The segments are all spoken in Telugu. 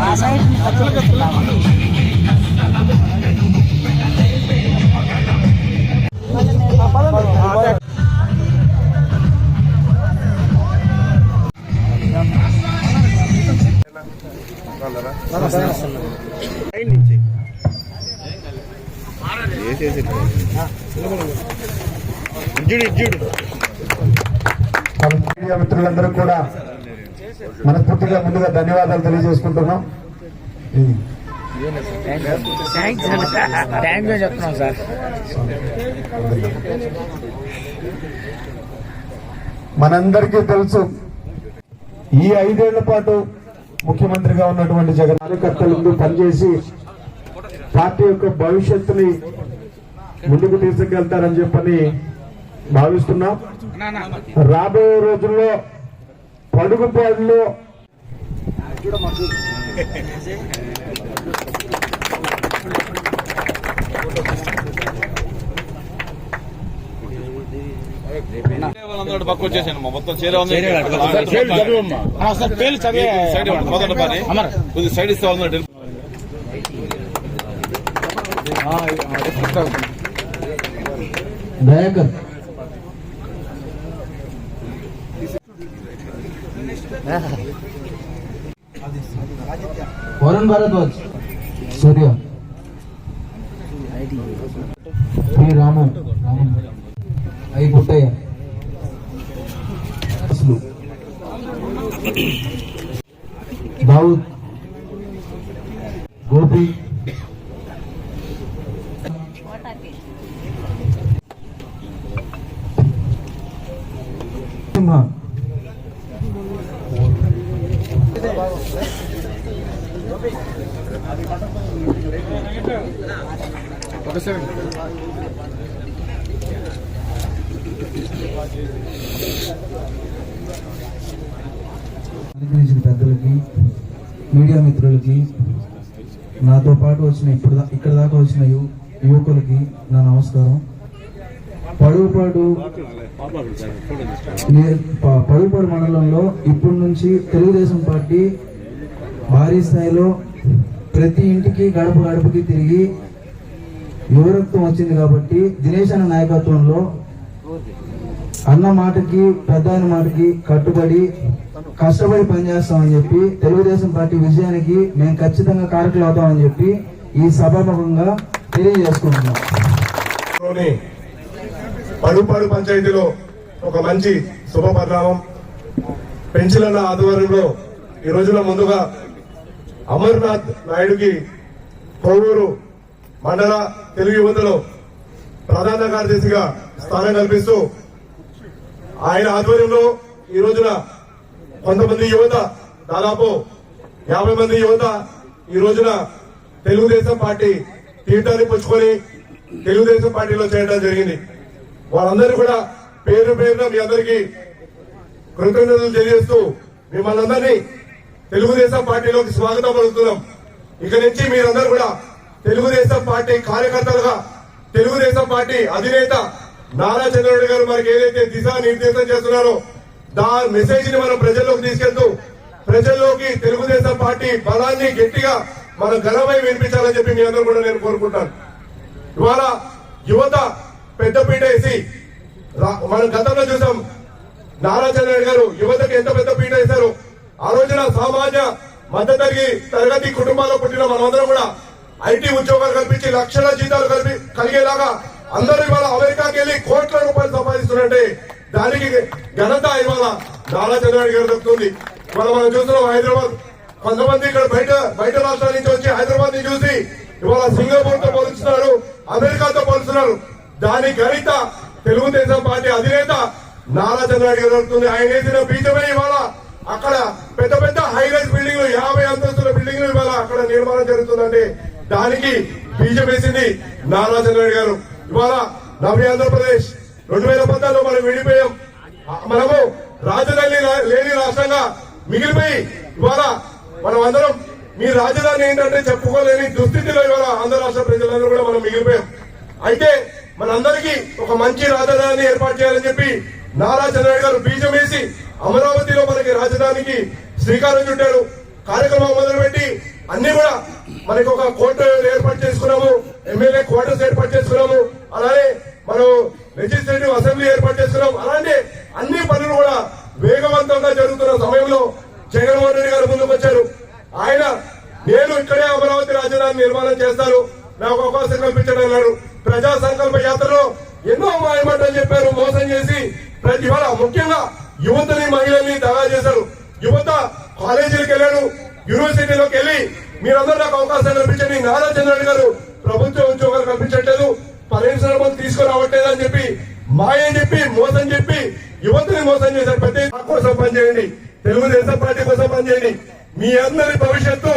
ఆ సైడ్ మీడియా మిత్రులందరూ కూడా మనస్ఫూర్తిగా ముందుగా ధన్యవాదాలు తెలియజేసుకుంటున్నాం. చెప్తున్నాం సార్. మనందరికీ తెలుసు ఈ ఐదేళ్ళ పాటు ముఖ్యమంత్రిగా ఉన్నటువంటి జగన్ కార్యకర్తల ముందు పనిచేసి పార్టీ యొక్క భవిష్యత్తుని ముందుకు తీసుకెళ్తారని చెప్పని భావిస్తున్నాం. రాబోయే రోజుల్లో పడుగుపాడులో చదివే సైడ్ ఇస్తే దయాకర్. వరుణ్ భరద్వాజ్ సూర్య P Ramu Ramu I Puttaiah అసలు దావుద్ గోపి పెద్దలకి మీడియా మిత్రులకి నాతో పాటు వచ్చిన ఇప్పుడు ఇక్కడ దాకా వచ్చిన యువకులకి నా నమస్కారం. పడుగుపాడు నే- ప- పడుగుపాడు మండలంలో ఇప్పటి నుంచి తెలుగుదేశం పార్టీ భారీ స్థాయిలో ప్రతి ఇంటికి గడప గడపకి తిరిగి యువరక్తం వచ్చింది కాబట్టి దినేష్ అన్న నాయకత్వంలో అన్న మాటకి పెద్ద మాటకి కట్టుబడి కష్టపడి పనిచేస్తామని చెప్పి తెలుగుదేశం పార్టీ విజయానికి మేము ఖచ్చితంగా కారకులు అవుతామని చెప్పి ఈ సభాముఖంగా తెలియజేసుకుంటున్నాం. పడుపాడు పంచాయతీలో ఒక మంచి శుభ పరిణామం పెంచులన్న ఆధ్వర్యంలో ఈ రోజున ముందుగా అమర్నాథ్ నాయుడుకి కొవ్వూరు మండల తెలుగు యువతలో ప్రధాన కార్యదర్శిగా స్థానం కల్పిస్తూ ఆయన ఆధ్వర్యంలో ఈ రోజున కొంతమంది యువత దాదాపు యాభై మంది యువత ఈ రోజున తెలుగుదేశం పార్టీ తీర్థాన్ని పుచ్చుకొని తెలుగుదేశం పార్టీలో చేరడం జరిగింది. వాళ్ళందరూ కూడా పేరు పేరున మీ అందరికీ కృతజ్ఞతలు తెలియజేస్తూ మిమ్మల్ని అందరినీ తెలుగుదేశం పార్టీలోకి స్వాగతం పలుకుతున్నాం ఇక నుంచి మీరందరూ కూడా తెలుగుదేశం పార్టీ కార్యకర్తలుగా తెలుగుదేశం పార్టీ అధినేత నారా చంద్రబాబు గారు మనకి ఏదైతే దిశా నిర్దేశం చేస్తున్నారో దా మెసేజ్ని మనం ప్రజల్లోకి తీసుకెళ్తూ ప్రజల్లోకి తెలుగుదేశం పార్టీ బలాన్ని గట్టిగా మనం ఘనమై వినిపించాలని చెప్పి మీ అందరూ కూడా నేను కోరుకుంటాను. ఇవాళ యువత పెద్దపీట వేసి మనం గతంలో చూసాం నారా చంద్రబాబు గారు యువతకు ఎంత పెద్ద పీట వేశారు ఆ రోజున సామాన్య మధ్యతరగతి తరగతి కుటుంబాల్లో పుట్టిన మనమందరం కూడా ఐటీ ఉద్యోగాలు కల్పించి లక్షల జీతాలు కలిపి కలిగేలాగా అందరూ ఇవాళ అమెరికాకి వెళ్ళి కోట్ల రూపాయలు సంపాదిస్తున్నట్టే దానికి ఘనత ఇవాళ నారా చంద్రబాబు గారు దక్కుతుంది ఇవాళ మనం చూస్తున్నాం హైదరాబాద్. కొంతమంది ఇక్కడ బయట బయట రాష్ట్రాల నుంచి వచ్చి హైదరాబాద్ని చూసి ఇవాళ సింగపూర్తో పోలుస్తున్నారు అమెరికాతో పోలుస్తున్నారు దాని ఘనత తెలుగుదేశం పార్టీ అధినేత నారా చంద్రబాబు గారు దొరుకుతుంది ఆయన వేసిన బీజమే ఇవాళ అక్కడ పెద్ద పెద్ద హైరైజ్ బిల్డింగ్లు యాభై అంతస్తుల బిల్డింగ్లు ఇవాళ అక్కడ నిర్మాణం జరుగుతుందంటే దానికి బీజం వేసింది నారా చంద్రబాబు గారు. ఇవాళ నవ్య ఆంధ్రప్రదేశ్ రెండు వేల పద్నాలుగులో మనం విడిపోయాం. మనము రాజధాని లేని రాష్ట్రంగా మిగిలిపోయి ఇవాళ మనం అందరం మీ రాజధాని ఏంటంటే చెప్పుకోలేని దుస్థితిలో ఇవాళ ఆంధ్ర రాష్ట్ర ప్రజలందరూ కూడా మనం మిగిలిపోయాం. అయితే మనందరికీ ఒక మంచి రాజధానిని ఏర్పాటు చేయాలని చెప్పి నారా చంద్రబాబు గారు బీజం వేసి అమరావతిలో మనకి రాజధానికి శ్రీకారం చుట్టారు. కార్యక్రమం మొదలుపెట్టి అన్ని కూడా మనకి ఒక కోర్టు ఏర్పాటు చేసుకున్నాము. ఎమ్మెల్యే క్వార్టర్స్ ఏర్పాటు చేసుకున్నాము. అలానే మనం లెజిస్లేటివ్ అసెంబ్లీ ఏర్పాటు చేసుకున్నాం. అలాంటి అన్ని పనులు కూడా వేగవంతంగా జరుగుతున్న సమయంలో జగన్మోహన్ రెడ్డి గారు ముందుకు వచ్చారు. ఆయన నేను ఇక్కడే అమరావతి రాజధాని నిర్మాణం చేస్తాను. నాకు అవకాశం కల్పించడం అన్నారు. ప్రజా సంకల్ప యాత్రలో ఎన్నో మాయమాటలు చెప్పారు మోసం చేసి ప్రతి ఇవాళ ముఖ్యంగా యువతని మహిళల్ని దగా చేశారు. యువత కాలేజీలకు వెళ్ళారు యూనివర్సిటీలోకి వెళ్ళి మీరందరూ నాకు అవకాశం కల్పించండి. నారా చంద్రరెడ్డి గారు ప్రభుత్వ ఉద్యోగాలు కల్పించట్లేదు పదిహేను సంవత్సరాలు తీసుకురావట్లేదు అని చెప్పి మాయని చెప్పి మోసం చెప్పి యువతని మోసం చేశారు. ప్రతి కోసం పనిచేయండి. తెలుగుదేశం పార్టీ కోసం పనిచేయండి. మీ అందరి భవిష్యత్తు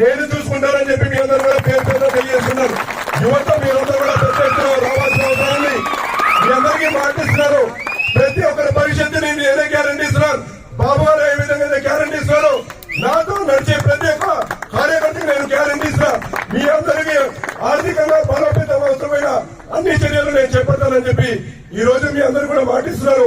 నేను చూసుకుంటానని చెప్పి మీ అందరూ కూడా పేరు తెలియజేస్తున్నారు యువత నేను చేపడతానని చెప్పి ఈ రోజు మీ అందరూ కూడా మాటిస్తున్నారు.